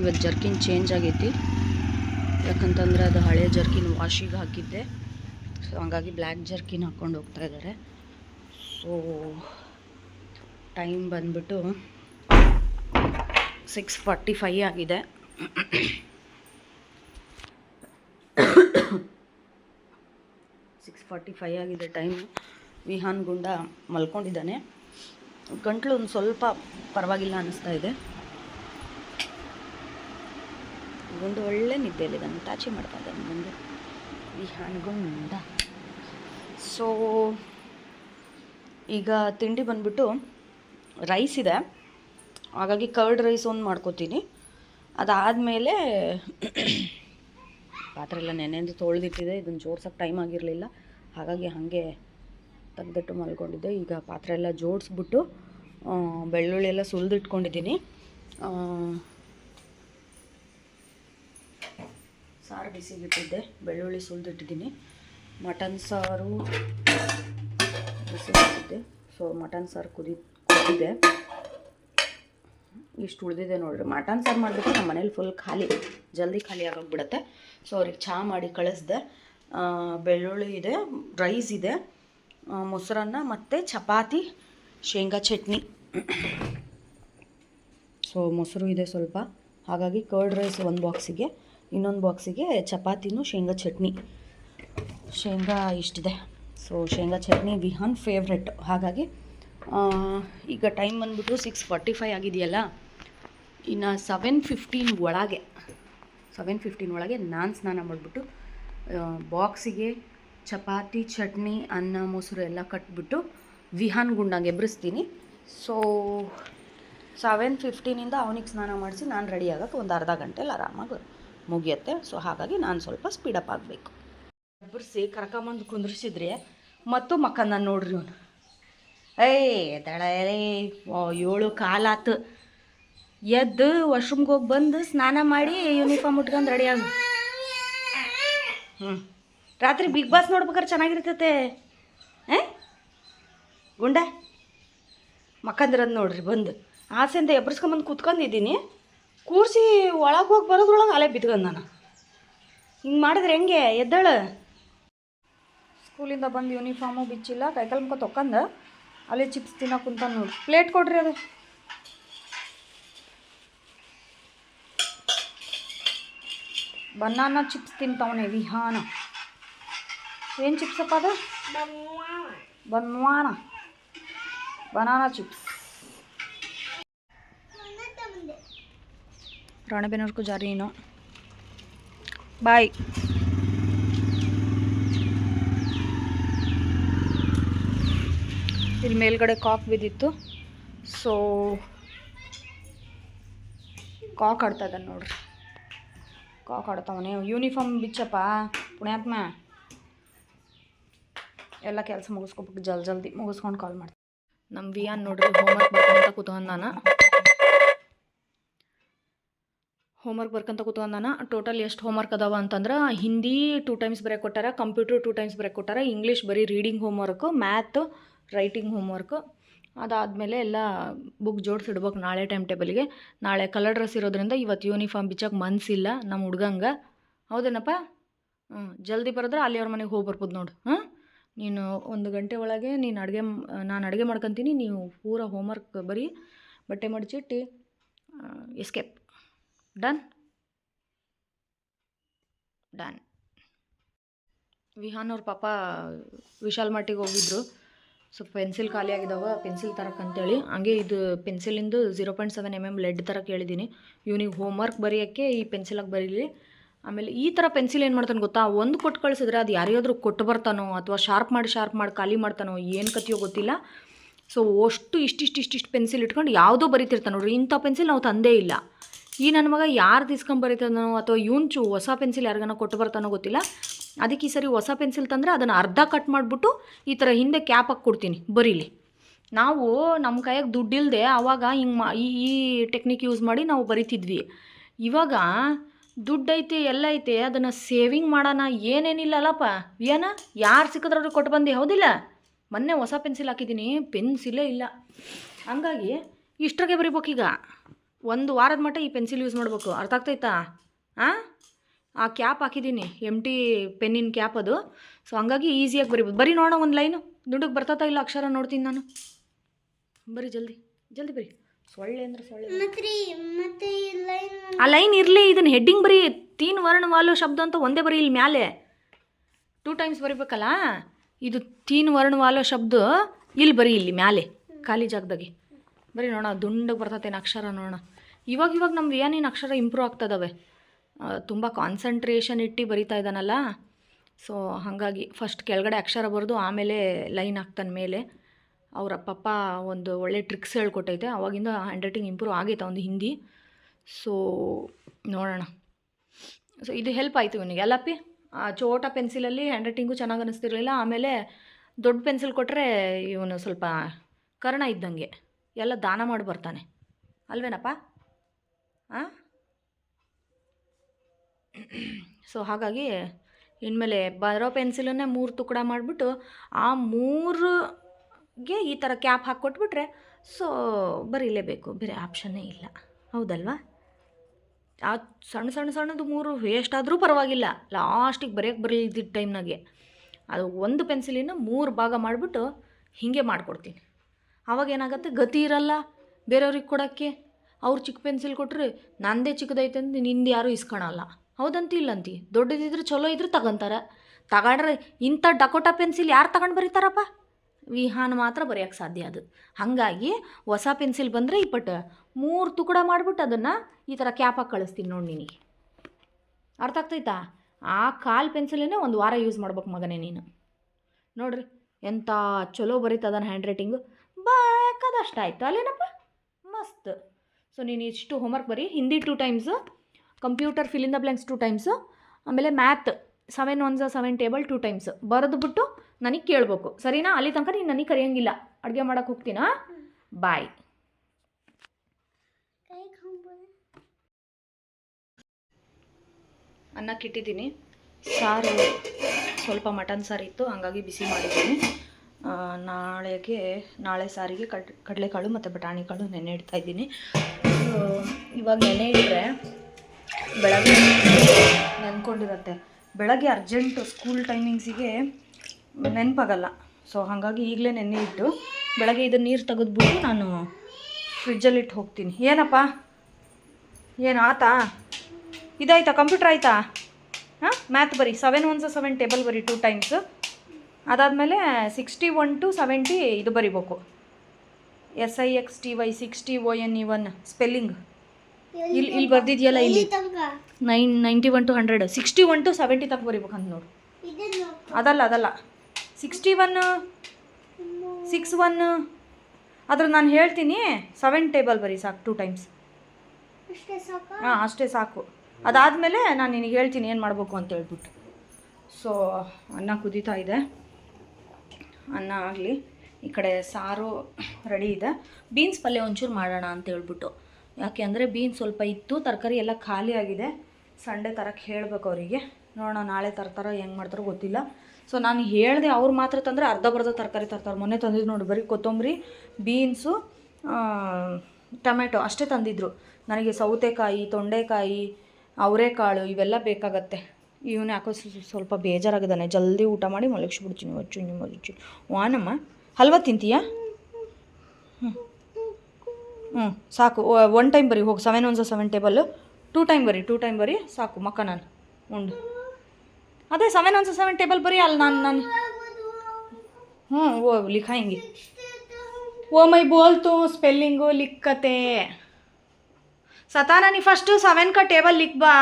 ಇವತ್ತು jerkin change ಆಗೈತಿ. ಯಾಕಂತಂದ್ರೆ ಅದು ಹಳೆ ಜರ್ಕಿನ್ ವಾಶಿಗೆ ಹಾಕಿದ್ದೆ. ಸೊ ಹಂಗಾಗಿ ಬ್ಲ್ಯಾಕ್ ಜರ್ಕಿನ್ ಹಾಕ್ಕೊಂಡು ಹೋಗ್ತಾ ಇದ್ದಾರೆ. ಸೊ ಟೈಮ್ ಬಂದ್ಬಿಟ್ಟು ಸಿಕ್ಸ್ ಫಾರ್ಟಿ ಫೈ ಆಗಿದೆ. ಸಿಕ್ಸ್ ಫಾರ್ಟಿ ಫೈ ಆಗಿದೆ ಟೈಮ್ ವಿಹಾನ್ ಗುಂಡ ಮಲ್ಕೊಂಡಿದ್ದಾನೆ. ಗಂಟ್ಲು ಒಂದು ಸ್ವಲ್ಪ ಪರವಾಗಿಲ್ಲ ಅನ್ನಿಸ್ತಾ ಇದೆ. ಗುಂಡು ಒಳ್ಳೆ ನಿದ್ದೆಯಲ್ಲಿದ್ದಾನೆ ಟಾಚಿ ಮಾಡ್ತಾ ಇದ್ದಾನೆ ಗುಂಡು ಈ ಹಣ್ಗುಂಡ. ಸೊ ಈಗ ತಿಂಡಿ ಬಂದ್ಬಿಟ್ಟು ರೈಸ್ ಇದೆ. ಹಾಗಾಗಿ ಕರ್ಡ್ ರೈಸ್ ಒಂದು ಮಾಡ್ಕೋತೀನಿ. ಅದಾದಮೇಲೆ ಪಾತ್ರೆ ಎಲ್ಲ ನೆನೆಯಿಂದ ತೊಳೆದಿಟ್ಟಿದೆ. ಇದನ್ನು ಜೋಡ್ಸೋಕ್ಕೆ ಟೈಮ್ ಆಗಿರಲಿಲ್ಲ. ಹಾಗಾಗಿ ಹಾಗೆ ತೆಗ್ದಿಟ್ಟು ಮಲ್ಕೊಂಡಿದ್ದೆ. ಈಗ ಪಾತ್ರೆ ಎಲ್ಲ ಜೋಡಿಸ್ಬಿಟ್ಟು ಬೆಳ್ಳುಳ್ಳಿ ಎಲ್ಲ ಸುಲಿದಿಟ್ಕೊಂಡಿದ್ದೀನಿ. ಸಾರು ಬಿಸಿಗಿಟ್ಟಿದ್ದೆ, ಬೆಳ್ಳುಳ್ಳಿ ಸುಲಿದಿಟ್ಟಿದ್ದೀನಿ ಮಟನ್ ಸಾರು ಬಿಸಿಗಿಟ್ಟಿದ್ದೆ. ಸೊ ಮಟನ್ ಸಾರು ಕುದಿ, ಕುದಿದೆ. ಇಷ್ಟು ಉಳಿದಿದೆ ನೋಡಿರಿ. ಮಟನ್ ಸಾರು ಮಾಡಿಬಿಟ್ಟು ನಮ್ಮ ಮನೇಲಿ ಫುಲ್ ಖಾಲಿ, ಜಲ್ದಿ ಖಾಲಿ ಆಗೋಗ್ಬಿಡತ್ತೆ. ಸೊ ಅವ್ರಿಗೆ ಚಹಾ ಮಾಡಿ ಕಳಿಸ್ದೆ. ಬೆಳ್ಳುಳ್ಳಿ ಇದೆ ರೈಸ್ ಇದೆ ಮೊಸರನ್ನ ಮತ್ತು ಚಪಾತಿ, ಶೇಂಗಾ ಚಟ್ನಿ. ಸೊ ಮೊಸರು ಇದೆ ಸ್ವಲ್ಪ. ಹಾಗಾಗಿ ಕರ್ಡ್ ರೈಸ್ ಒಂದು ಬಾಕ್ಸಿಗೆ ಇನ್ನೊಂದು ಬಾಕ್ಸಿಗೆ ಚಪಾತಿನೂ ಶೇಂಗಾ ಚಟ್ನಿ. ಶೇಂಗಾ ಇಷ್ಟಿದೆ. ಸೊ ಶೇಂಗಾ ಚಟ್ನಿ ವಿಹಾನ್ ಫೇವ್ರೆಟ್ ಹಾಗಾಗಿ ಈಗ ಟೈಮ್ ಬಂದ್ಬಿಟ್ಟು ಸಿಕ್ಸ್ ಫಾರ್ಟಿ ಫೈ ಆಗಿದೆಯಲ್ಲ, ಇನ್ನು ಸೆವೆನ್ ಫಿಫ್ಟೀನ್ ಒಳಗೆ ಸೆವೆನ್ ಫಿಫ್ಟೀನ್ ಒಳಗೆ ನಾನು ಸ್ನಾನ ಮಾಡಿಬಿಟ್ಟು ಬಾಕ್ಸಿಗೆ ಚಪಾತಿ, ಚಟ್ನಿ, ಅನ್ನ, ಮೊಸರು ಎಲ್ಲ ಕಟ್ಬಿಟ್ಟು ವಿಹಾನ್ ಗುಂಡಾಗೆ ಎಬ್ಬರಿಸ್ತೀನಿ ಸೊ ಸೆವೆನ್ ಫಿಫ್ಟೀನಿಂದ ಅವನಿಗೆ ಸ್ನಾನ ಮಾಡಿಸಿ ನಾನು ರೆಡಿ ಆಗೋಕ್ಕೆ ಒಂದು ಅರ್ಧ ಗಂಟೆಲಿ ಆರಾಮಾಗಿ ಮುಗಿಯುತ್ತೆ. ಸೊ ಹಾಗಾಗಿ ನಾನು ಸ್ವಲ್ಪ ಸ್ಪೀಡಪ್ ಆಗಬೇಕು. ಎಬ್ಬರಿಸಿ ಕರ್ಕೊಂಬಂದು ಕುಂದ್ರಿಸಿದ್ರೆ ಮತ್ತು ಮಕ್ಕನ ನೋಡ್ರಿ ಅವನು. ಏಯ್ ದಳ ಏಳು ಕಾಲಾತು. ಎದ್ದು ವಾಶ್ರೂಮ್ಗೆ ಹೋಗಿ ಬಂದು ಸ್ನಾನ ಮಾಡಿ ಯೂನಿಫಾರ್ಮ್ ಉಟ್ಕೊಂಡು ರೆಡಿ ಆಗ. ರಾತ್ರಿ ಬಿಗ್ ಬಾಸ್ ನೋಡ್ಬೇಕಾದ್ರೆ ಚೆನ್ನಾಗಿರ್ತೈತೆ. ಏ? ಗುಂಡ. ಮಕ್ಕಂದ್ರದ್ದು ನೋಡ್ರಿ ಬಂದು. ಆಸೆಯಿಂದ ಎಬ್ಬರಿಸ್ಕೊಂಬಂದು ಕೂತ್ಕೊಂಡಿದ್ದೀನಿ. ಕೂರಿಸಿ ಒಳಗೆ ಹೋಗಿ ಬರೋದ್ರೊಳಗೆ ಅಲೆ ಬಿದ್ಕೊಂಡು ನಾನು. ಹಿಂಗೆ ಮಾಡಿದ್ರೆ ಹೆಂಗೆ? ಎದ್ದಾಳು. ಸ್ಕೂಲಿಂದ ಬಂದು ಯೂನಿಫಾರ್ಮು ಬಿಚ್ಚಿಲ್ಲ ಕೈಕಾಲು ಮುಖ ತೊಕ್ಕಂದು ಅಲ್ಲೇ ಚಿಪ್ಸ್ ತಿನ್ನೋಕೆ ಕುಂತ ನೋಡಿ. ಪ್ಲೇಟ್ ಕೊಡ್ರಿ ಅದು. ಬನಾನಾ ಚಿಪ್ಸ್ ತಿಂತವನೆ ವಿಹಾನ. ಏನು ಚಿಪ್ಸಪ್ಪ ಅದು? ಬನ್ವಾನ ಬನಾನಾ ಚಿಪ್ಸ್ ರಾಣೆಬೆನ್ನೂರ್ಗೂ ಜಾರಿ ನೀನು ಬಾಯ್. ಇಲ್ಲಿ ಮೇಲ್ಗಡೆ ಕಾಕ್ ಬಿದ್ದಿತ್ತು. ಸೊ, ಕಾಕ್ ಆಡ್ತಾ ಇದ್ದಾನೆ ನೋಡ್ರಿ. ಕಾಕ್ ಆಡ್ತಾವನೆ. ಯೂನಿಫಾರ್ಮ್ ಬಿಚ್ಚಪ್ಪ, ಪುಣ್ಯಾತ್ಮ. ಎಲ್ಲ ಕೆಲಸ ಮುಗಿಸ್ಕೊಬೇಕು ಜಲ್ ಜಲ್ದಿ ಮುಗಿಸ್ಕೊಂಡು ಕಾಲ್ ಮಾಡ್ತೀನಿ. ನಮ್ಮ ವಿಯಾನ್ ನೋಡ್ರಿ ಹೋಮ್ವರ್ಕ್ ಬರ್ಕೊಂತ ಕೂತ್ಕೊಂಡು ನಾನು. ಹೋಮ್ವರ್ಕ್ ಬರ್ಕೊಂತ ನಾನು ಟೋಟಲ್ ಎಷ್ಟು ಹೋಮ್ವರ್ಕ್ ಅದಾವ ಅಂತಂದ್ರೆ ಹಿಂದಿ ಟೂ ಟೈಮ್ಸ್ ಬರೆಯಕ್ಕೆ ಕೊಟ್ಟಾರ ಕಂಪ್ಯೂಟರ್ ಟೂ ಟೈಮ್ಸ್ ಬರೆಯಕ್ಕೆ ಕೊಟ್ಟಾರ ಇಂಗ್ಲೀಷ್ ಬರೀ reading homework math writing homework ಅದಾದಮೇಲೆ ಎಲ್ಲ ಬುಕ್ ಜೋಡಿಸಿಡ್ಬೇಕು ನಾಳೆ ಟೈಮ್ ಟೇಬಲ್ಗೆ ನಾಳೆ ಕಲರ್ ಡ್ರೆಸ್ ಇರೋದ್ರಿಂದ ಇವತ್ತು ಯೂನಿಫಾರ್ಮ್ ಬಿಚ್ಚಕ್ಕೆ ಮನಸ್ಸಿಲ್ಲ ನಮ್ಮ ಹುಡ್ಗಂಗೆ. ಹೌದೇನಪ್ಪ? ಹ್ಞೂ ಜಲ್ದಿ ಬರೋದ್ರೆ ಅಲ್ಲಿ ಅವ್ರ ಮನೆಗೆ ಹೋಗಿ ಬರ್ಬೋದು ನೋಡು. ಹಾಂ ನೀನು ಒಂದು ಗಂಟೆ ಒಳಗೆ ನೀನು ಅಡುಗೆ, ನಾನು ಅಡುಗೆ ಮಾಡ್ಕೊತೀನಿ, ನೀವು ಪೂರ ಹೋಮ್ವರ್ಕ್ ಬರೀ ಬಟ್ಟೆ ಮಡಚಿಟ್ಟು ಎಸ್ಕೇಪ್ ಡನ್ ಡನ್ ವಿಹಾನ್ ಅವ್ರ ಪಾಪ ವಿಶಾಲ್ ಮಟ್ಟಿಗೆ ಹೋಗಿದ್ರು. ಸೊ ಪೆನ್ಸಿಲ್ ಖಾಲಿ ಆಗಿದಾವೆ ಪೆನ್ಸಿಲ್ ತರಕ್ಕಂತೇಳಿ ಹಂಗೆ ಇದು ಪೆನ್ಸಿಲಿಂದು zero point seven M M lead ತರಕ್ಕೆ ಹೇಳಿದ್ದೀನಿ ಇವನಿಗೆ ಹೋಮ್ವರ್ಕ್ ಬರೆಯೋಕ್ಕೆ ಈ ಪೆನ್ಸಿಲಾಗಿ ಬರೀಲಿ. ಆಮೇಲೆ ಈ ಥರ ಪೆನ್ಸಿಲ್ ಏನು ಮಾಡ್ತಾನೆ ಗೊತ್ತಾ? ಒಂದು ಕೊಟ್ಟು ಕಳಿಸಿದ್ರೆ ಅದು ಯಾರಿಗಾದ್ರೂ ಕೊಟ್ಟು ಬರ್ತಾನೋ ಅಥವಾ ಶಾರ್ಪ್ ಮಾಡಿ ಶಾರ್ಪ್ ಮಾಡಿ ಖಾಲಿ ಮಾಡ್ತಾನೋ ಏನು ಕತಿಯೋ ಗೊತ್ತಿಲ್ಲ. ಸೊ ಅಷ್ಟು ಇಷ್ಟಿಷ್ಟು ಇಷ್ಟಿಷ್ಟು ಪೆನ್ಸಿಲ್ ಇಟ್ಕೊಂಡು ಯಾವುದೋ ಬರೀತಿರ್ತಾನೆ ನೋಡ್ರಿ. ಇಂಥ ಪೆನ್ಸಿಲ್ ನಾವು ತಂದೇ ಇಲ್ಲ. ಈ ನನ್ನ ಮಗ ಯಾರು ತಿಸ್ಕೊಂಡ್ ಬರೀತಾನೋ ಅಥವಾ ಇವ್ನು ಹೊಸ ಪೆನ್ಸಿಲ್ ಯಾರಿಗಾನ ಕೊಟ್ಟು ಬರ್ತಾನೋ ಗೊತ್ತಿಲ್ಲ. ಅದಕ್ಕೆ ಈ ಸರಿ ಹೊಸ ಪೆನ್ಸಿಲ್ ತಂದರೆ ಅದನ್ನು ಅರ್ಧ ಕಟ್ ಮಾಡಿಬಿಟ್ಟು ಈ ಥರ ಹಿಂದೆ ಕ್ಯಾಪ್ ಹಾಕಿ ಕೊಡ್ತೀನಿ. ಬರೀಲಿ ನಾವು ನಮ್ಮ ಕೈಯಾಗ ದುಡ್ಡಿಲ್ಲದೆ ಆವಾಗ ಹಿಂಗೆ ಮಾ ಈ ಈ ಟೆಕ್ನಿಕ್ ಯೂಸ್ ಮಾಡಿ ನಾವು ಬರಿತಿದ್ವಿ. ಇವಾಗ ದುಡ್ಡು ಐತೆ, ಎಲ್ಲ ಐತೆ, ಅದನ್ನು ಸೇವಿಂಗ್ ಮಾಡೋಣ ಏನೇನಿಲ್ಲ ಅಲ್ಲಪ್ಪ ಏನ? ಯಾರು ಸಿಕ್ಕಿದ್ರವ್ರಿಗೆ ಕೊಟ್ಟು ಬಂದು, ಹೌದಿಲ್ಲ? ಮೊನ್ನೆ ಹೊಸ ಪೆನ್ಸಿಲ್ ಹಾಕಿದ್ದೀನಿ, ಪೆನ್ಸಿಲೇ ಇಲ್ಲ. ಹಂಗಾಗಿ ಇಷ್ಟ್ರಾಗೆ ಬರಿಬೇಕೀಗ. ಒಂದು ವಾರದ ಮಟ್ಟ ಈ ಪೆನ್ಸಿಲ್ ಯೂಸ್ ಮಾಡಬೇಕು. ಅರ್ಥ ಆಗ್ತೈತಾ? ಹಾಂ ಆ ಕ್ಯಾಪ್ ಹಾಕಿದ್ದೀನಿ. ಎಂ ಟಿ ಪೆನ್ನಿನ ಕ್ಯಾಪ್ ಅದು. ಸೊ ಹಂಗಾಗಿ ಈಸಿಯಾಗಿ ಬರಿಬೋದು. ಬರೀ ನೋಡೋಣ ಒಂದು ಲೈನು. ದುಡ್ಡಿಗೆ ಬರ್ತಾತ ಇಲ್ಲ ಅಕ್ಷರ ನೋಡ್ತೀನಿ ನಾನು. ಬರೀ ಜಲ್ದಿ. ಜಲ್ದಿ ಬರಿ. ಸೊಳ್ಳೆ ಅಂದ್ರೆ ಸೊಳ್ಳೆ. ಆ ಲೈನ್ ಇರಲಿ. ಇದನ್ನ ಹೆಡ್ಡಿಂಗ್ ಬರೀ ತೀನ್ ವರ್ಣ ವಾಲು ಶಬ್ದ ಅಂತ ಒಂದೇ ಬರೀ ಇಲ್ಲಿ ಮ್ಯಾಲೆ. ಟೂ ಟೈಮ್ಸ್ ಬರಿಬೇಕಲ್ಲ? ಇದು ತೀನ್ ವರ್ಣ ವಾಲು ಶಬ್ದ ಇಲ್ಲಿ ಬರೀ ಇಲ್ಲಿ ಮ್ಯಾಲೆ. ಖಾಲಿ ಜಾಗದಾಗೆ. ಬರೀ ನೋಡೋಣ, ದುಂಡಗೆ ಬರ್ತತೇನು ಅಕ್ಷರ ನೋಡೋಣ. ಇವಾಗ ಇವಾಗ ನಮ್ಮ ಏನೇನು ಅಕ್ಷರ ಇಂಪ್ರೂವ್ ಆಗ್ತದವೆ? ತುಂಬ ಕಾನ್ಸಂಟ್ರೇಷನ್ ಇಟ್ಟು ಬರಿತಾ ಇದ್ದಾನಲ್ಲ? ಸೊ ಹಾಗಾಗಿ ಫಸ್ಟ್ ಕೆಳಗಡೆ ಅಕ್ಷರ ಬರೆದು ಆಮೇಲೆ ಲೈನ್ ಹಾಕ್ತಾನೆ ಮೇಲೆ. ಅವರ ಪಪ್ಪ ಒಂದು ಒಳ್ಳೆ ಟ್ರಿಕ್ಸ್ ಹೇಳ್ಕೊಟ್ಟೈತೆ. ಅವಾಗಿಂದ ಹ್ಯಾಂಡ್ ರೈಟಿಂಗ್ ಇಂಪ್ರೂವ್ ಆಗೈತೆ ಒಂದು ಹಿಂದಿ. ಸೊ ನೋಡೋಣ. ಸೊ ಇದು ಹೆಲ್ಪ್ ಆಯಿತು ಇವನಿಗೆ. ಅಲ್ಲಪ್ಪಿ ಆ ಚೋಟ ಪೆನ್ಸಿಲಲ್ಲಿ ಹ್ಯಾಂಡ್ ರೈಟಿಂಗು ಚೆನ್ನಾಗಿ ಅನ್ನಿಸ್ತಿರ್ಲಿಲ್ಲ ಆಮೇಲೆ ದೊಡ್ಡ ಪೆನ್ಸಿಲ್ ಕೊಟ್ಟರೆ ಇವನು ಸ್ವಲ್ಪ ಕರ್ಣ ಇದ್ದಂಗೆ. ಎಲ್ಲ ದಾನ ಮಾಡಿ ಬರ್ತಾನೆ. ಅಲ್ವೇನಪ್ಪ? ಹಾಂ ಸೊ ಹಾಗಾಗಿ ಇನ್ಮೇಲೆ ಬರೋ ಪೆನ್ಸಿಲನ್ನೇ ಮೂರು ತುಕಡ ಮಾಡಿಬಿಟ್ಟು ಆ ಮೂರಿಗೆ ಈ ಥರ ಕ್ಯಾಪ್ ಹಾಕ್ಕೊಟ್ಬಿಟ್ರೆ ಸೊ ಬರೀಲೇಬೇಕು ಬೇರೆ ಆಪ್ಷನ್ನೇ ಇಲ್ಲ. ಹೌದಲ್ವಾ? ಆ ಸಣ್ಣ ಸಣ್ಣ ಸಣ್ಣದು ಮೂರು ವೇಸ್ಟ್ ಆದರೂ ಪರವಾಗಿಲ್ಲ. ಲಾಸ್ಟಿಗೆ ಬರೆಯೋಕ್ಕೆ ಬರಲಿದ್ದ ಟೈಮ್ನಾಗೆ ಅದು ಒಂದು ಪೆನ್ಸಿಲಿನ ಮೂರು ಭಾಗ ಮಾಡಿಬಿಟ್ಟು ಹೀಗೆ ಮಾಡಿಕೊಡ್ತೀನಿ. ಆವಾಗ ಏನಾಗುತ್ತೆ ಗತಿ ಇರಲ್ಲ. ಬೇರೆಯವ್ರಿಗೆ ಕೊಡೋಕ್ಕೆ. ಅವ್ರು ಚಿಕ್ಕ ಪೆನ್ಸಿಲ್ ಕೊಟ್ಟರೆ ನಂದೇ ಚಿಕ್ಕದೈತೆ ಅಂತ ನಿಂದು ಯಾರೂ ಇಸ್ಕೊಳಲ್ಲ ಹೌದಂತಿ ಇಲ್ಲಂತಿ? ದೊಡ್ಡದಿದ್ರೆ ಚಲೋ ಇದ್ರೆ ತಗೊಂತಾರೆ. ತಗೊಂಡ್ರೆ ಇಂಥ ಡಕೋಟಾ ಪೆನ್ಸಿಲ್ ಯಾರು ತಗೊಂಡು ಬರೀತಾರಪ್ಪ? ವಿಹಾನ್ ಮಾತ್ರ ಬರೆಯೋಕ್ಕೆ ಸಾಧ್ಯ ಅದು. ಹಾಗಾಗಿ ಹೊಸ ಪೆನ್ಸಿಲ್ ಬಂದರೆ ಇಪ್ಪಟ್ಟು ಮೂರು ತುಕಡ ಮಾಡಿಬಿಟ್ಟು ಅದನ್ನು ಈ ಥರ ಕ್ಯಾಪಾಗಿ ಕಳಿಸ್ತೀನಿ ನೋಡಿ ನಿನಗೆ ಅರ್ಥ ಆಗ್ತೈತಾ? ಆ ಕಾಲು ಪೆನ್ಸಿಲನ್ನೇ ಒಂದು ವಾರ ಯೂಸ್ ಮಾಡ್ಬೇಕು ಮಗನೇ ನೀನು. ನೋಡ್ರಿ ಎಂಥ ಚಲೋ ಬರೀತದನ ಹ್ಯಾಂಡ್ ರೈಟಿಂಗು ಬೇಕಾದಷ್ಟು ಆಯಿತು ಅಲ್ಲೇನಪ್ಪ? ಮಸ್ತ್. ಸೊ ನೀನು ಇಷ್ಟು ಹೋಮ್ವರ್ಕ್ ಬರೀ Hindi two times computer fill in the blanks two times ಆಮೇಲೆ math seven ones seven table two times ಬರೆದುಬಿಟ್ಟು ನನಗೆ ಕೇಳಬೇಕು. ಸರಿನಾ? ಅಲ್ಲಿ ತನಕ ನೀನು ನನಗೆ ಕರೆಯೋಂಗಿಲ್ಲ. ಅಡುಗೆ ಮಾಡೋಕ್ಕೆ ಹೋಗ್ತೀನಾ? ಬಾಯ್. ಕೈ ಕಂಬ ಅನ್ನಕ್ಕೆ ಇಟ್ಟಿದ್ದೀನಿ ಸಾರು ಸ್ವಲ್ಪ ಮಟನ್ ಸಾರು ಇತ್ತು, ಹಂಗಾಗಿ ಬಿಸಿ ಮಾಡಿದ್ದೀನಿ. ನಾಳೆಗೆ, ನಾಳೆ ಸಾರಿಗೆ ಕಡ್, ಕಡಲೆಕಾಳು ಮತ್ತು ಬಟಾಣಿ ಕಾಳು ನೆನೆ ಇಡ್ತಾ ಇದ್ದೀನಿ. ಇವಾಗ ನೆನೆ ಇಟ್ಟರೆ ಬೆಳಗ್ಗೆ ನೆನ್ಕೊಂಡಿರತ್ತೆ. ಬೆಳಗ್ಗೆ ಅರ್ಜೆಂಟು ಸ್ಕೂಲ್ ಟೈಮಿಂಗ್ಸಿಗೆ ನೆನಪಾಗಲ್ಲ. ಸೊ ಹಾಗಾಗಿ ಈಗಲೇ ನೆನೆ ಇಟ್ಟು ಬೆಳಗ್ಗೆ ಇದನ್ನು ನೀರು ತೆಗೆದ್ಬಿಟ್ಟು ನಾನು ಫ್ರಿಜ್ಜಲ್ಲಿ ಇಟ್ಟು ಹೋಗ್ತೀನಿ. ಏನಪ್ಪ? ಏನು ಆತಾ? ಇದಾಯ್ತಾ? ಕಂಪ್ಯೂಟರ್ ಆಯಿತಾ? ಹಾಂ? ಮ್ಯಾಥ್ ಬರಿ. ಸೆವೆನ್ ಒನ್ಸ್ ಸೆವೆನ್ ಟೇಬಲ್ ಬರಿ ಟೂ ಟೈಮ್ಸ್ ಅದಾದಮೇಲೆ ಸಿಕ್ಸ್ಟಿ ಒನ್ ಟು ಸೆವೆಂಟಿ ಇದು ಬರಿಬೇಕು. S I X T Y sixty O N E one spelling ಇಲ್ಲಿ ಇಲ್ಲಿ ಬರ್ದಿದೆಯಲ್ಲ ಇಲ್ಲಿ? Nine ninety one to hundred sixty one to seventy ತನಕ ಬರಿಬೇಕಂತ ನೋಡು. ಅದಲ್ಲ ಅದಲ್ಲ. ಸಿಕ್ಸ್ಟಿ ಒನ್ ಸಿಕ್ಸ್ ಒನ್ ಅದ್ರ ನಾನು ಹೇಳ್ತೀನಿ ಸೆವೆನ್ ಟೇಬಲ್ ಬರಿ ಸಾಕು ಟೂ ಟೈಮ್ಸ್ ಹಾಂ ಅಷ್ಟೇ ಸಾಕು. ಅದಾದಮೇಲೆ ನಾನು ನಿನಗೆ ಹೇಳ್ತೀನಿ ಏನು ಮಾಡಬೇಕು ಅಂತ ಹೇಳ್ಬಿಟ್ಟು. ಸೊ ಅನ್ನ ಕುದೀತಾ ಇದೆ. ಅನ್ನ ಆಗಲಿ, ಈ ಕಡೆ ಸಾರು ರೆಡಿ ಇದೆ. ಬೀನ್ಸ್ ಪಲ್ಯ ಒಂಚೂರು ಮಾಡೋಣ ಅಂತ ಹೇಳ್ಬಿಟ್ಟು. ಯಾಕೆ ಅಂದರೆ ಬೀನ್ಸ್ ಸ್ವಲ್ಪ ಇತ್ತು, ತರಕಾರಿ ಎಲ್ಲ ಖಾಲಿ ಆಗಿದೆ. ಸಂಡೇ ತರಕ್ಕೆ ಹೇಳ್ಬೇಕು ಅವರಿಗೆ. ನೋಡೋಣ ನಾಳೆ ತರ್ತಾರೋ, ಹೆಂಗೆ ಮಾಡ್ತಾರೋ ಗೊತ್ತಿಲ್ಲ. ಸೊ ನಾನು ಹೇಳಿದೆ ಅವ್ರು ಮಾತ್ರ ತಂದರೆ ಅರ್ಧ ಬರ್ಧ ತರಕಾರಿ ತರ್ತಾರೆ. ಮೊನ್ನೆ ತಂದಿದ್ದು ನೋಡಿ, ಬರೀ ಕೊತ್ತಂಬರಿ, ಬೀನ್ಸು ಟೊಮೆಟೊ ಅಷ್ಟೇ ತಂದಿದ್ರು. ನನಗೆ ಸೌತೆಕಾಯಿ, ತೊಂಡೆಕಾಯಿ, ಅವರೆಕಾಳು ಇವೆಲ್ಲ ಬೇಕಾಗತ್ತೆ. ಇವನು ಯಾಕೋ ಸ್ವಲ್ಪ ಬೇಜಾರಾಗಿದ್ದಾನೆ. ಜಲ್ದಿ ಊಟ ಮಾಡಿ ಮಲಗಿಸ್ಬಿಡ್ತೀನಿ ಒಚ್ಚು ನಿಮ್ಮ ಒಚ್ಚು ವಾನಮ್ಮ, ಹಲ್ವ ತಿಂತೀಯಾ? ಹ್ಞೂ ಹ್ಞೂ ಸಾಕು. ಒನ್ ಟೈಮ್ ಬರೀ, ಹೋಗಿ. Seven ones seven table two time ಬರಿ ಟೂ ಟೈಮ್ ಬರಿ, ಸಾಕು. ಮಕ್ಕ ನಾನು, ಉಂಡು. ಅದೇ ಸೆವೆನ್ ಒನ್ಸ ಸೆವೆನ್ ಟೇಬಲ್ ಬರೀ, ಅಲ್ಲಿ ನಾನು ನಾನು. ಹ್ಞೂ ಓ ಲಿಖಾಯಿಂಗಿ ಓ, ಮೈ ಬೋಲ್ತು ಸ್ಪೆಲ್ಲಿಂಗು ಲಿಕ್ಕತೆ. ಸತಾನ ನೀ ಫಸ್ಟು ಸೆವೆನ್ ಕ ಟೇಬಲ್ ಲಿಕ್ ಬಾ.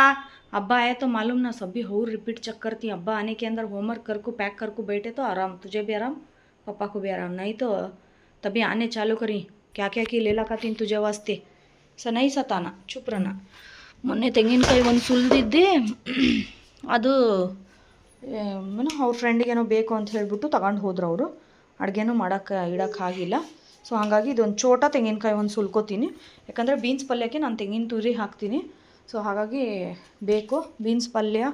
अब्बा आए तो मालूम ना सभी हो रिपीट चेक करती अब्बा आने के अंदर होमवर्क कर को पैक कर को बैठे तो आराम तुझे भी आराम पापा को भी आराम नहीं तो तभी आने चालू करी क्या क्या की लेला खाती तुझे वास्ते ಸ ನೈ ಸತಾನ ಚುಪ್ರನ ಮೊನ್ನೆ ತೆಂಗಿನಕಾಯಿ ಒಂದು ಸುಲಿದಿದ್ದೆ ಅದು ಏನೋ ಅವ್ರ ಫ್ರೆಂಡಿಗೇನೋ ಬೇಕು ಅಂತ ಹೇಳಿಬಿಟ್ಟು ತಗೊಂಡು ಹೋದ್ರು ಅವರು ಅಡುಗೆನೂ ಮಾಡೋಕ್ಕೆ ಇಡೋಕ್ಕಾಗಿಲ್ಲ ಸೊ ಹಾಗಾಗಿ ಇದೊಂದು ಚೋಟ ತೆಂಗಿನಕಾಯಿ ಒಂದು ಸುಲ್ಕೋತೀನಿ ಯಾಕಂದರೆ ಬೀನ್ಸ್ ಪಲ್ಯಕ್ಕೆ ನಾನು ತೆಂಗಿನ ತುರಿ ಹಾಕ್ತೀನಿ ಸೊ ಹಾಗಾಗಿ ಬೇಕು, ಬೀನ್ಸ್ ಪಲ್ಯ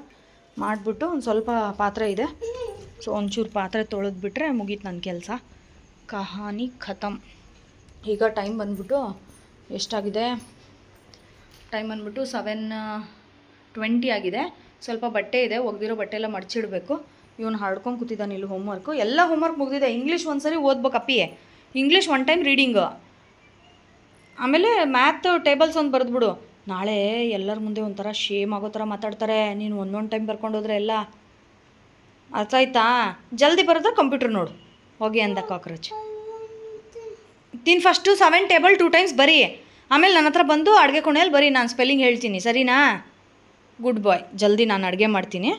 ಮಾಡಿಬಿಟ್ಟು ಒಂದು ಸ್ವಲ್ಪ ಪಾತ್ರೆ ಇದೆ. ಸೊ ಒಂಚೂರು ಪಾತ್ರೆ ತೊಳೆದ್ಬಿಟ್ರೆ ಮುಗೀತು ನನ್ನ ಕೆಲಸ. ಕಹಾನಿ ಖತಮ್. ಈಗ ಟೈಮ್ ಬಂದ್ಬಿಟ್ಟು ಎಷ್ಟಾಗಿದೆ? ಟೈಮ್ ಬಂದ್ಬಿಟ್ಟು ಸೆವೆನ್ ಟ್ವೆಂಟಿ ಆಗಿದೆ. ಸ್ವಲ್ಪ ಬಟ್ಟೆ ಇದೆ, ಒಗ್ದಿರೋ ಬಟ್ಟೆ ಎಲ್ಲ ಮಡಚಿಡಬೇಕು. ಇವನು ಹಾಡ್ಕೊಂಡು ಕೂತಿದ್ದಾನೆ ಇಲ್ಲಿ ಹೋಮ್ವರ್ಕು ಎಲ್ಲ ಹೋಮ್ವರ್ಕ್ ಮುಗಿದಿದೆ. ಇಂಗ್ಲೀಷ್ ಒಂದ್ಸರಿ ಓದ್ಬೇಕು ಅಪ್ಪಿಯೇ. ಇಂಗ್ಲೀಷ್ ಒನ್ ಟೈಮ್ ರೀಡಿಂಗು ಆಮೇಲೆ ಮ್ಯಾಥ್ ಟೇಬಲ್ಸ್ ಒಂದು ಬರೆದ್ಬಿಡು. ನಾಳೆ ಎಲ್ಲರ ಮುಂದೆ ಒಂಥರ ಶೇಮ್ ಆಗೋ ಥರ ಮಾತಾಡ್ತಾರೆ. ನೀನು ಒಂದೊಂದು ಟೈಮ್ ಬರ್ಕೊಂಡು ಹೋದ್ರೆ ಎಲ್ಲ ಅರ್ಥ ಆಯ್ತಾ? ಜಲ್ದಿ ಬರೋದ್ರೆ ಕಂಪ್ಯೂಟರ್ ನೋಡು. ಹೋಗಿ ಅಂದ ಕಾಕ್ರೋಚ್. ನೀನು first seven table two times ಬರೀ. ಆಮೇಲೆ ನನ್ನ ಹತ್ರ ಬಂದು ಅಡುಗೆ ಕೊನೆಯಲ್ಲಿ ಬರೀ, ನಾನು ಸ್ಪೆಲ್ಲಿಂಗ್ ಹೇಳ್ತೀನಿ, ಸರಿನಾ? ಗುಡ್ ಬಾಯ್ ಜಲ್ದಿ ನಾನು ಅಡುಗೆ ಮಾಡ್ತೀನಿ.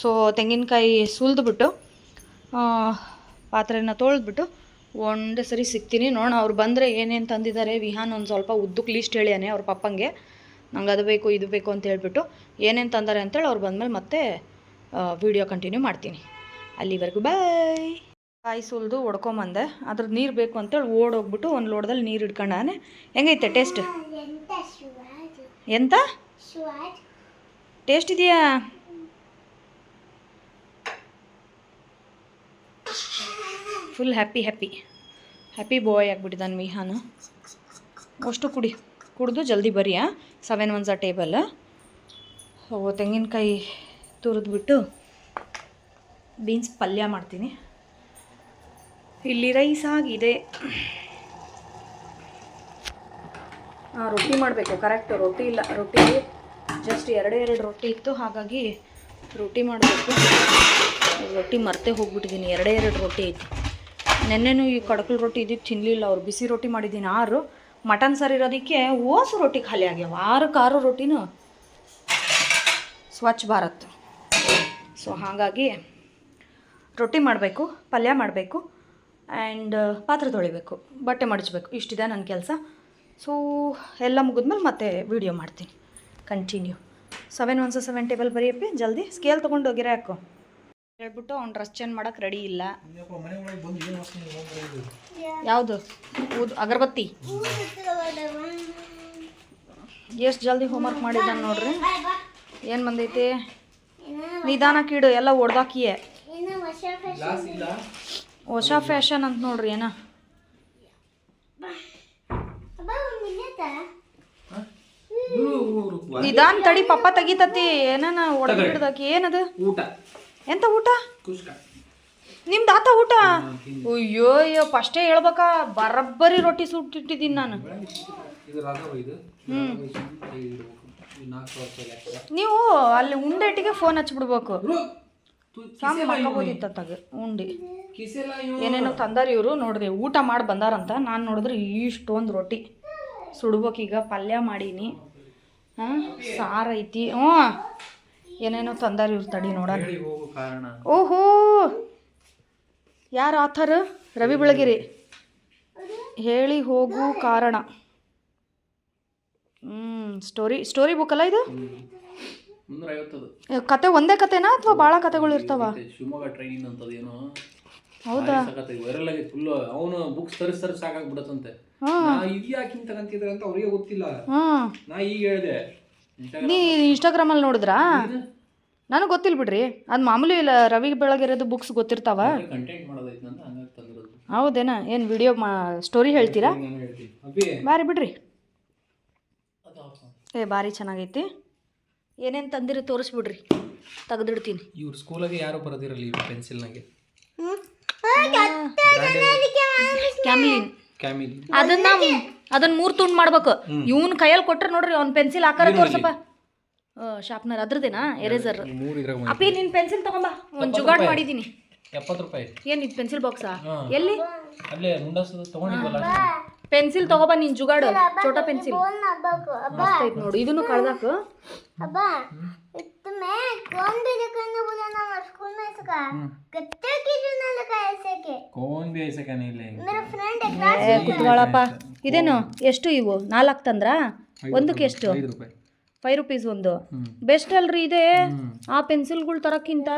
ಸೊ ತೆಂಗಿನಕಾಯಿ ಸುಲಿದ್ಬಿಟ್ಟು ಪಾತ್ರೆನ ತೊಳೆದ್ಬಿಟ್ಟು ಒಂದೇ ಸರಿ ಸಿಗ್ತೀನಿ. ನೋಡೋಣ ಅವ್ರು ಬಂದರೆ ಏನೇನು ತಂದಿದ್ದಾರೆ. ವಿಹಾನ್ ಒಂದು ಸ್ವಲ್ಪ ಉದ್ದಕ್ಕೆ ಲೀಸ್ಟ್ ಹೇಳ್ಯಾನೆ ಅವ್ರ ಪಪ್ಪಂಗೆ. ನಂಗೆ ಅದು ಬೇಕು ಇದು ಬೇಕು ಅಂತ ಹೇಳ್ಬಿಟ್ಟು ಏನೇನು ತಂದಾರೆ ಅಂತೇಳಿ ಅವ್ರು ಬಂದಮೇಲೆ ಮತ್ತೆ ವಿಡಿಯೋ ಕಂಟಿನ್ಯೂ ಮಾಡ್ತೀನಿ. ಅಲ್ಲಿವರೆಗೂ ಬಾಯ್ ಕಾಯಿ ಸುಲಿದು ಒಡ್ಕೊಂಬಂದೆ. ಅದ್ರದ್ದು ನೀರು ಬೇಕು ಅಂತೇಳಿ ಓಡೋಗ್ಬಿಟ್ಟು ಒಂದು ಲೋಟದಲ್ಲಿ ನೀರು ಇಟ್ಕೊಂಡಾನೆ ಹೆಂಗೈತೆ ಟೇಸ್ಟ್ ಎಂತ ಟೇಸ್ಟ್ ಇದೆಯಾ? Full happy happy happy boy ಆಗಿಬಿಟ್ಟಿದ್ದಾನೆ Vihan ಅಷ್ಟು ಕುಡಿ, ಕುಡಿದು ಜಲ್ದಿ ಬರಿಯಾ ಸೆವೆನ್ ಒನ್ಸ ಟೇಬಲ್ ಓ, ತೆಂಗಿನಕಾಯಿ ತುರಿದ್ಬಿಟ್ಟು ಬೀನ್ಸ್ ಪಲ್ಯ ಮಾಡ್ತೀನಿ. ಇಲ್ಲಿ ರೈಸ್ ಆಗಿದೆ. ಹಾಂ ರೊಟ್ಟಿ ಮಾಡಬೇಕು ಕರೆಕ್ಟ್ ರೊಟ್ಟಿ ಇಲ್ಲ, ರೊಟ್ಟಿ ಜಸ್ಟ್ ಎರಡೇ ಎರಡು ರೊಟ್ಟಿ ಇತ್ತು, ಹಾಗಾಗಿ ರೊಟ್ಟಿ ಮಾಡಬೇಕು. ರೊಟ್ಟಿ ಮರ್ತೇ ಹೋಗ್ಬಿಟ್ಟಿದ್ದೀನಿ ಎರಡೇ ಎರಡು ರೊಟ್ಟಿ ಐತಿ. ನೆನ್ನೆನೂ ಈ ಕಡಕಲ್ ರೊಟ್ಟಿ ಇದ್ದಿದ್ದು ತಿನ್ನಲಿಲ್ಲ ಅವ್ರು. ಬಿಸಿ ರೊಟ್ಟಿ ಮಾಡಿದ್ದೀನಿ. ಆರು. ಮಟನ್ ಸರ್ ಇರೋದಕ್ಕೆ ಓಸು ರೊಟ್ಟಿ ಖಾಲಿ ಆಗ್ಯಾವ. ಆರು ಕಾರು ರೊಟ್ಟಿನೂ ಸ್ವಚ್ಛ ಭಾರತ್. ಸೊ ಹಾಗಾಗಿ ರೊಟ್ಟಿ ಮಾಡಬೇಕು, ಪಲ್ಯ ಮಾಡಬೇಕು ಆ್ಯಂಡ್ ಪಾತ್ರೆ ತೊಳಿಬೇಕು. ಬಟ್ಟೆ ಮಡಚಬೇಕು. ಇಷ್ಟಿದೆ ನನ್ನ ಕೆಲಸ. ಸೊ ಎಲ್ಲ ಮುಗಿದ್ಮೇಲೆ ಮತ್ತೆ ವೀಡಿಯೋ ಮಾಡ್ತೀನಿ. Continue seven ones seven table ಬರೆಯಪ್ಪಿ ಜಲ್ದಿ ಸ್ಕೇಲ್ ತೊಗೊಂಡು ಹಾಕು ಹೇಳ್ಬಿಟ್ಟು ಅವ್ನು ಡ್ರೆಸ್ ಚೇಂಜ್ ಮಾಡಕ್ಕೆ ರೆಡಿ ಇಲ್ಲ. ಯಾವುದು? ಊದು ಅಗರಬತ್ತಿ. ಎಷ್ಟು ಜಲ್ದಿ ಹೋಮ್ವರ್ಕ್ ಮಾಡಿದ್ದಾನೆ ನೋಡ್ರಿ. ಏನು ಬಂದೈತಿ? ನಿಧಾನ ಕೀಡು ಎಲ್ಲ ಒಡ್ದಾಕಿಯೇ. ಹೊಸ ಫ್ಯಾಷನ್ ಅಂತ ನೋಡ್ರಿ ಏನ. ನಿಧಾನ ತಡಿ ಪಪ್ಪ ತೆಗಿತತಿ. ಏನಾನ ಒಡ್ದಾಕಿ ಏನದು? ಊಟ. ಎಂತ ಊಟ? ನಿಮ್ದು ಆತ ಊಟ? ಅಯ್ಯೋ ಅಯ್ಯೋ ಫಸ್ಟೇ ಹೇಳ್ಬೇಕಾ? ಬರಬ್ಬರಿ ರೊಟ್ಟಿ ಸುಟ್ಟಿಟ್ಟಿದ್ದೀನಿ ನಾನು. ಲೆಕ್ಕ. ನೀವು ಅಲ್ಲಿ ಉಂಡೆಟ್ಟಿಗೆ ಫೋನ್ ಹಚ್ಬಿಡ್ಬೇಕು. ಸಾಮ್ ಮಕ್ಕಬೋದಿತ್ತತ್ತಾಗ ಉಂಡಿ. ಏನೇನೋ ತಂದಾರ ಇವರು ನೋಡ್ರಿ ಊಟ ಮಾಡಿ ಬಂದಾರಂತ. ನಾನು ನೋಡಿದ್ರೆ ಇಷ್ಟೊಂದು ರೊಟ್ಟಿ. ಸುಡ್ಬೇಕೀಗ ಪಲ್ಯ ಮಾಡೀನಿ. ಹಾಂ ಸಾರು ಐತಿ. ಹ್ಞೂ. ಏನೇನೋ ತಂದಾರ ಇವ್ರು ತಡಿ ನೋಡೋಣ. ಓಹೋ! ಯಾರು ಆಥರ್? ರವಿ ಬೆಳಗಿರಿ. ಹೇಳಿ ಹೋಗು ಕಾರಣ. ಹ್ಞೂ ಸ್ಟೋರಿ ಸ್ಟೋರಿ ಬುಕ್ ಅಲ್ಲ ಇದು? ಕತೆ ಒಂದೇ ಕತೆನಾ ಅಥವಾ ಭಾಳ ಕತೆಗಳು ಇರ್ತಾವ? ಶಿವಮೊಗ್ಗ ಟ್ರೈನಿಂಗ್ ಅಂತದ ಏನೋ. ಹೌದಾ? ವೈರಲ್ ಆಗಿ ಫುಲ್ ಅವನು ಬುಕ್ಸ್ ತರಿಸ್ ತರಿಸ್ ಸಾಕಾಗ್ಬಿಡತ್ತಂತೆ ಇದು ಯಾಕೆ ತಗಂತಿದ್ರೆ ಅಂತ ಅವ್ರಿಗೆ ಗೊತ್ತಿಲ್ಲ. ನಾ ಈಗ ಹೇಳಿದೆ ನೀ ಇನ್ಸ್ಟಾಗ್ರಾಮಲ್ಲಿ ನೋಡಿದ್ರಾ? ನನಗೆ ಗೊತ್ತಿಲ್ಲ ಬಿಡ್ರಿ. ಅದು ಮಾಮೂಲಿ ಇಲ್ಲ ರವಿ ಬೆಳಗಿರೋದು ಬುಕ್ಸ್ ಗೊತ್ತಿರ್ತಾವ. ಹೌದೇನಾ? ಏನು ವಿಡಿಯೋ ಮಾ ಸ್ಟೋರಿ ಹೇಳ್ತೀರಾ? ಬಾರಿ ಬಿಡ್ರಿ. ಏ ಭಾರಿ ಚೆನ್ನಾಗೈತಿ. ಏನೇನು ತಂದಿರಿ ತೋರಿಸ್ಬಿಡ್ರಿ. ತೆಗೆದಿಡ್ತೀನಿ. ಇವ್ರು ಸ್ಕೂಲಾಗೆ ಯಾರು ಬರೋದಿರಲಿ ಪೆನ್ಸಿಲ್ನಾಗೆ ಕ್ಯಾಮ್ಲಿನ್ ಕ್ಯಾಮಿಲಿ. ಅದನ್ನ ಅದನ್ನ ಮೂರು ತುಂಡು ಮಾಡ್ಬೇಕು. ಇವನ್ ಕೈಯಲ್ಲಿ ಕೊಟ್ರೆ ನೋಡ್ರಿ ಅವ್ನ ಪೆನ್ಸಿಲ್ ಆಕಾರ ತೋರ್ಸಪ್ಪ. ಶಾರ್ಪ್ನರ್ ಅದ್ರದೇನಾ? ಎರೇಸರ್ ಮೂರು ಇದ್ರಾಗ ಅಪ್ಪಿ ನಿನ್ ಪೆನ್ಸಿಲ್ ತಗೊಂಬಾ. ಒಂದ್ ಜುಗಾಡ್ ಮಾಡಿದೀನಿ. ಎಪ್ಪತ್ತು ರೂಪಾಯಿ. ಏನ್ ಇದು ಪೆನ್ಸಿಲ್ ಬಾಕ್ಸಾ ಎಲ್ಲಿ? ಅಲ್ಲೇ ಮುಂಡಾಸು ತಗೊಂಡಿದ್ವಲ್ಲ? ಪೆನ್ಸಿಲ್ ತಗೋಬ ನೀನ್ ಜುಗಾಡು. ಚೋಟ ಪೆನ್ಸಿಲ್. ನೋಡು ಇದನ್ನು ಕಳ್ದಾಕ. ಕುತ್ಕೊಳಪ್ಪ. ಇದೇನು ಎಷ್ಟು ಇವು? ನಾಲ್ಕು ತಂದ್ರ? ಒಂದಕ್ಕೆ ಎಷ್ಟು? ಫೈವ್ ರುಪೀಸ್ ಒಂದು. ಬೆಸ್ಟ್ ಅಲ್ರಿ ಇದೆ. ಆ ಪೆನ್ಸಿಲ್ಗಳು ತರಕ್ಕಿಂತ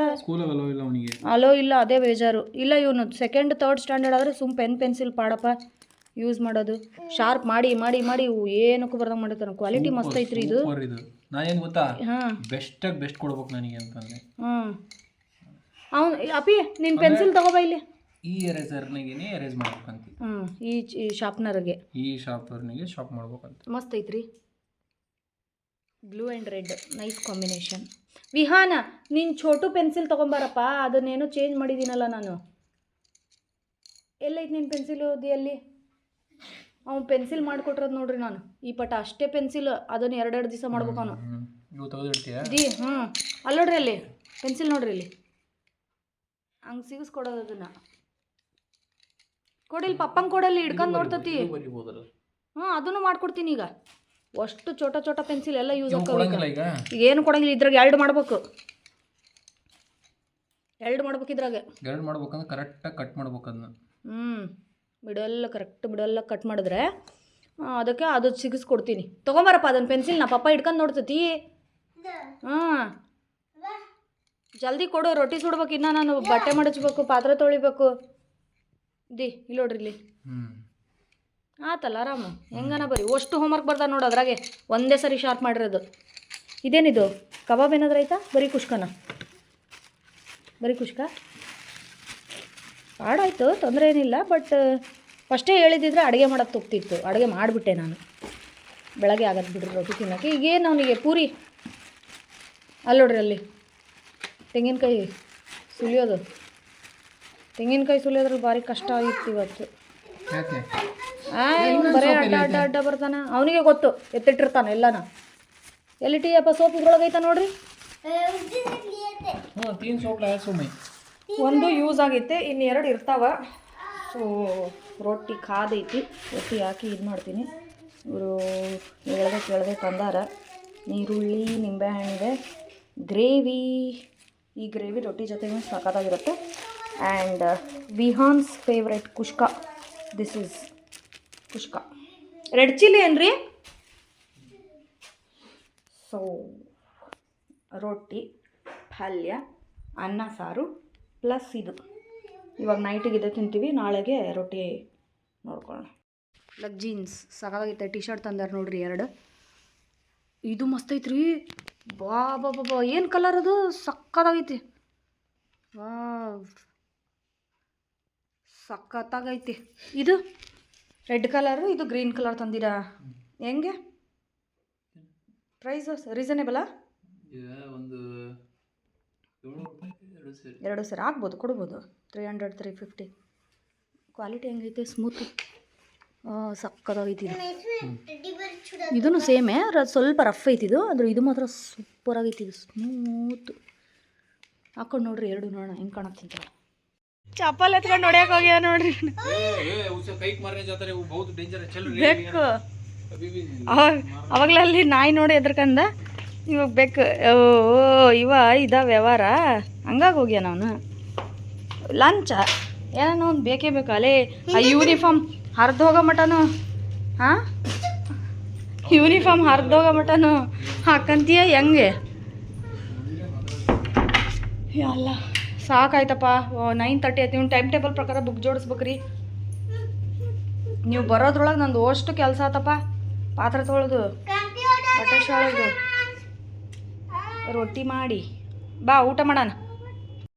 ಅಲೋ ಇಲ್ಲ ಅದೇ ಬೇಜಾರು. ಇಲ್ಲ ಇವನು ಸೆಕೆಂಡ್ ತರ್ಡ್ ಸ್ಟ್ಯಾಂಡರ್ಡ್ ಆದ್ರೆ ಸುಮ್ ಪೆನ್ ಪೆನ್ಸಿಲ್ ಪಾಡಪ್ಪ. ಯೂಸ್ ಮಾಡೋದು. ಶಾರ್ಪ್ ಮಾಡಿ ಮಾಡಿ ಮಾಡಿ ಇವು ಏನಕ್ಕೂ ಬರ್ದಂಗೆ ಮಾಡಿರ್ತಾರೆ. ಕ್ವಾಲಿಟಿ ಮಸ್ತ್ ಐತ್ರಿ ಇದು. ಸೂಪರ್ ಇದು. ನಾನೇನು ಗೊತ್ತಾ? ಹಾಂ. ಬೆಸ್ಟಾಗಿ ಬೆಸ್ಟ್ ಕೊಡ್ಬೇಕು ನನಗೆ ಅಂತಂದೆ ಹ್ಞೂ ಅವ್ನು ಅಪಿ ನಿನ್ನ ಪೆನ್ಸಿಲ್ ತಗೋಬಾ ಇಲ್ಲಿ. ಈ ಎರೇಸರ್ನಿಗೆ ಎರೇಸ್ ಮಾಡ್ಬೇಕಂತ. ಹ್ಞೂ ಈ ಈ ಶಾರ್ಪ್ನರ್ಗೆ ಈ ಶಾಪರ್ನಿಗೆ ಶಾಪ್ ಮಾಡ್ಬೇಕಂತ. ಮಸ್ತ್ ಐತ್ರಿ. Blue and red nice combination ವಿಹಾನ ನೀನು ಛೋಟು ಪೆನ್ಸಿಲ್ ತೊಗೊಂಬಾರಪ್ಪ. ಅದನ್ನೇನೋ ಚೇಂಜ್ ಮಾಡಿದ್ದೀನಲ್ಲ ನಾನು. ಎಲ್ಲೈತೆ ನಿನ್ನ ಪೆನ್ಸಿಲ್ ಓದಿ ಅಲ್ಲಿ ಅವ್ನು ಪೆನ್ಸಿಲ್ ಮಾಡ್ಕೊಟ್ರದ್ ನೋಡ್ರಿ ನಾನು. ಈ ಪಟ ಅಷ್ಟೇ ಪೆನ್ಸಿಲ್ ಅದನ್ನ ಎರಡೆರಡು ದಿವಸ ಮಾಡ್ಬೇಕು ಅವನು. ಇವು ತೆಗೆದಿಡ್ತೀಯ ಹ್ಞೂ ಅಲ್ಲಿ ನೋಡ್ರಿ ಅಲ್ಲಿ. ಪೆನ್ಸಿಲ್ ನೋಡ್ರಿ ಇಲ್ಲಿ ಹಂಗೆ ಸಿಗಿಸ್ಕೊಡೋದು ಅದನ್ನ. ಕೊಡಿಲ್ ಪಪ್ಪಂಗೆ ಕೊಡಲ್ಲಿ ಹಿಡ್ಕೊಂಡು ನೋಡ್ತತಿ. ಹಾಂ ಹ್ಞೂ ಅದನ್ನು ಮಾಡ್ಕೊಡ್ತೀನಿ ಈಗ. ಅಷ್ಟು ಚೋಟ ಚೋಟ ಪೆನ್ಸಿಲ್ ಎಲ್ಲ ಯೂಸ್ ಈಗ. ಏನು ಕೊಡಂಗಿಲ್ಲ ಇದ್ರಾಗ ಎರಡು ಮಾಡ್ಬೇಕು. ಎರಡು ಮಾಡ್ಬೇಕು ಇದ್ರಾಗ. ಎರಡು ಮಾಡ್ಬೇಕಂದ್ರೆ ಕರೆಕ್ಟಾಗಿ ಕಟ್ ಮಾಡ್ಬೇಕು ಅದನ್ನ. ಹ್ಞೂ ಮಿಡಲ್ಲ ಕರೆಕ್ಟ್ ಮಿಡಲ್ ಕಟ್ ಮಾಡಿದ್ರೆ ಅದಕ್ಕೆ ಅದು ಸಿಗಿಸ್ಕೊಡ್ತೀನಿ. ತೊಗೊಂಬರಪ್ಪ ಅದನ್ನು ಪೆನ್ಸಿಲ್ ನಾ ಪಪ್ಪ ಹಿಡ್ಕೊಂಡು ನೋಡ್ತತಿ. ಹಾಂ. ಜಲ್ದಿ ಕೊಡು ರೊಟ್ಟಿ ಸುಡ್ಬೇಕು ಇನ್ನು ನಾನು ಬಟ್ಟೆ ಮಡಚ್ಬೇಕು ಪಾತ್ರೆ ತೊಳಿಬೇಕು. ದಿ ಇಲ್ಲಿ ನೋಡ್ರಿ ಇಲ್ಲಿ. ಆತಲ್ಲ ಆರಾಮು. ಹೆಂಗನ ಬರಿ ಅಷ್ಟು ಹೋಮ್ವರ್ಕ್ ಬರ್ದ ನೋಡು ಅದ್ರಾಗೆ. ಒಂದೇ ಸರಿ ಶಾರ್ಪ್ ಮಾಡಿರೋದು. ಇದೇನಿದು? ಕಬಾಬ್ ಏನಾದ್ರೂ ಆಯ್ತಾ? ಬರೀ ಕುಷ್ಕನ? ಬರೀ ಕುಷ್ಕ? ಪಾಡಾಯ್ತು ತೊಂದರೆ ಏನಿಲ್ಲ ಬಟ್ ಫಸ್ಟೇ ಹೇಳಿದಿದ್ರೆ ಅಡುಗೆ ಮಾಡೋಕ್ಕೆ ತುಪ್ತಿತ್ತು ಅಡುಗೆ ಮಾಡಿಬಿಟ್ಟೆ ನಾನು. ಬೆಳಗ್ಗೆ ಆಗತ್ತೆ ಬಿಡ್ರಿ ರೊಟ್ಟಿ ತಿನ್ನೋಕ್ಕೆ. ಈಗೇನು ಅವನಿಗೆ ಪೂರಿ? ಅಲ್ಲಿ ನೋಡ್ರಿ ಅಲ್ಲಿ. ತೆಂಗಿನಕಾಯಿ ಸುಲಿಯೋದು. ತೆಂಗಿನಕಾಯಿ ಸುಲಿಯೋದ್ರಲ್ಲಿ ಭಾರಿ ಕಷ್ಟ ಆಗಿತ್ತು ಇವತ್ತು. ಬರೀ ಅಡ್ಡ ಅಡ್ಡ ಅಡ್ಡ ಬರ್ತಾನೆ. ಅವನಿಗೆ ಗೊತ್ತು ಎತ್ತಿಟ್ಟಿರ್ತಾನೆ ಎಲ್ಲನ. ಎಲ್ಲಿ ಸೋಪ್ ಅಪ್ಪ ಐತ ನೋಡ್ರಿ? ಒಂದು ಯೂಸ್ ಆಗೈತೆ, ಇನ್ನು ಎರಡು ಇರ್ತಾವ. ಸೊ ರೊಟ್ಟಿ ಕಾದೈತಿ ರೊಟ್ಟಿ ಹಾಕಿ ಇದು ಮಾಡ್ತೀನಿ. ಇವರು ಎಳ್ದೆ ಕೇಳದೆ ತಂದಾರ. ನೀರುಳ್ಳಿ ನಿಂಬೆಹಣ್ಣಿದೆ ಗ್ರೇವಿ. ಈ ಗ್ರೇವಿ ರೊಟ್ಟಿ ಜೊತೆಗೆ ಸಖತ್ತಾಗಿರುತ್ತೆ and Vihan's favourite kushka. This is kushka. Red chilli ಏನ್ರಿ? ಸೊ ರೊಟ್ಟಿ, ಪಲ್ಯ, ಅನ್ನ ಸಾರು. ಪ್ಲಸ್ ಇದು. ಇವಾಗ ನೈಟಿಗೆ ಇದೆ ತಿಂತೀವಿ ನಾಳೆಗೆ ರೊಟ್ಟಿ ನೋಡ್ಕೊಳ್ಳೋಣ. ಲಗ್ ಜೀನ್ಸ್ ಸಾಕಾಗೈತೆ ಟಿ ಶರ್ಟ್ ತಂದಾರ ನೋಡ್ರಿ ಎರಡು. ಇದು ಮಸ್ತ್ ಐತ್ರಿ. ಬಾ ಬಾ ಬಾ ಬಾ. ಏನು ಕಲರ್ ಅದು? ಸಕ್ಕತ್ತಾಗೈತಿ ವಾ ಸಕ್ಕತ್ತಾಗೈತಿ ಇದು ರೆಡ್ ಕಲರು ಇದು ಗ್ರೀನ್ ಕಲರ್ ತಂದಿರಾ? ಹೆಂಗೆ? ಪ್ರೈಸ್ ರೀಸನೇಬಲಾ ಒಂದು ಎರಡು ಸೇರಿ ಎರಡು ಸರಿ ಆಗ್ಬೋದು ಕೊಡ್ಬೋದು three hundred three fifty quality ಹೆಂಗೈತೆ ಸ್ಮೂತ್ ಸಕ್ಕದಾಗೈತಿ ಇದು ಇದೂ ಸೇಮೇ ಸ್ವಲ್ಪ ರಫ್ ಐತಿ ಇದು ಆದ್ರೆ ಇದು ಮಾತ್ರ ಸೂಪರ್ ಆಗೈತಿ ಇದು ಸ್ಮೂತ್ ಹಾಕೊಂಡು ನೋಡ್ರಿ ಎರಡು ನೋಡೋಣ ಹೆಂಗೆ ಕಾಣತ್ತಿಂತ ಚಪ್ಪಲ್ ಎತ್ಕೊಂಡು ಹೊಡ್ಯಕ್ಕೆ ಹೋಗ್ಯ ನೋಡ್ರಿ ಬೆಕ್ಕು ಅವಾಗ ಅವಾಗಲಲ್ಲಿ ನಾಯಿ ನೋಡಿ ಎದ್ರಕಂದ ಇವಾಗ ಬೆಕ್ಕು ಓ ಇವ ಇದ ವ್ಯವಹಾರ. ಹಂಗಾಗಿ ಹೋಗ್ಯಾನ ಅವನು. ಲಂಚ. ಏನೋ ಒಂದು ಬೇಕೇ ಬೇಕು. ಅಲ್ಲೇ ಆ ಯೂನಿಫಾರ್ಮ್ ಹರಿದು ಹೋಗೋ ಮಟನು. ಹಾಂ? ಯೂನಿಫಾರ್ಮ್ ಹರಿದು ಹೋಗೋ ಮಟನು. ಹಾಕಂತೀಯ ಹೆಂಗೆ? ಅಲ್ಲ ಸಾಕಾಯ್ತಪ್ಪ. ನೈನ್ ತರ್ಟಿ ಆಯ್ತು. ನೀವು ಟೈಮ್ ಟೇಬಲ್ ಪ್ರಕಾರ ಬುಕ್ ಜೋಡಿಸ್ಬೇಕ್ರಿ. ನೀವು ಬರೋದ್ರೊಳಗೆ ನಂದು ಅಷ್ಟು ಕೆಲಸ ಆತಪ್ಪ. ಪಾತ್ರೆ ತೊಳೆದು. ಬಟ್ಟೆ ರೊಟ್ಟಿ ಮಾಡಿ. ಬಾ ಊಟ ಮಾಡೋಣ.